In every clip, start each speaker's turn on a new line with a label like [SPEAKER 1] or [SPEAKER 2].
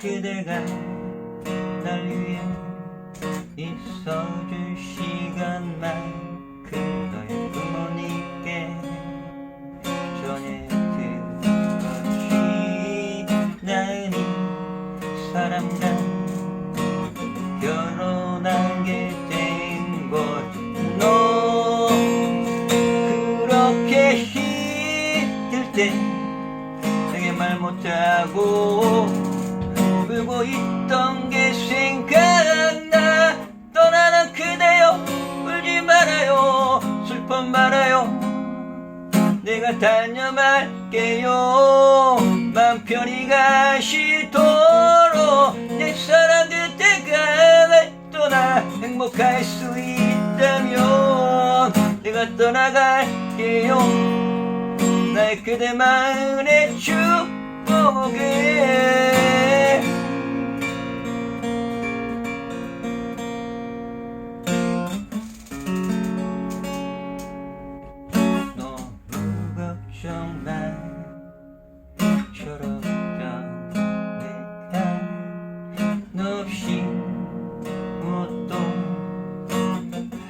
[SPEAKER 1] 그대가 날 위해 있어줄 시간만큼 너의 부모님께 전해드린 것이 나은 이 사람과 결혼하게 된것너 그렇게 힘들 때 말 못하고 울고 있던 게 생각나. 떠나는 그대여 울지 말아요. 슬퍼 말아요. 내가 다녀말게요. 맘 편히 가시도록 내 사랑 그대가 날 떠나 행복할 수 있다면 내가 떠나갈게요 나의 그대만의 축복에 너무 걱정 마 철없던 내가 너 없이 무엇도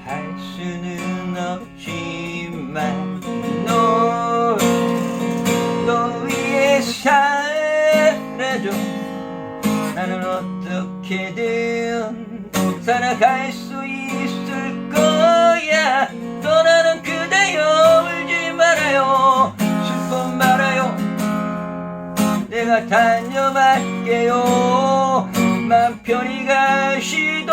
[SPEAKER 1] 할 수는 없지만 살아줘 나는 어떻게든 살아갈 수 있을 거야. 떠나는 그대여 울지 말아요. 슬퍼 말아요. 내가 다녀갈게요. 맘 편히 가시도록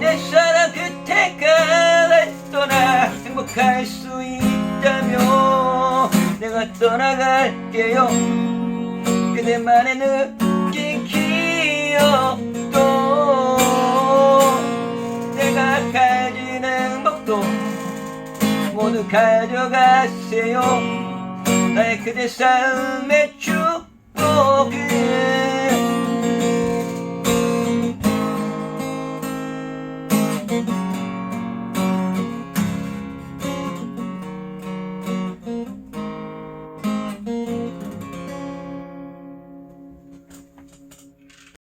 [SPEAKER 1] 내 사랑 그때가 날 떠나 행복할 수 있다면 내가 떠나갈게요 그대만의 느낀 기억도 내가 가진 행복도 모두 가져가세요. 나의 그대 삶의 축복을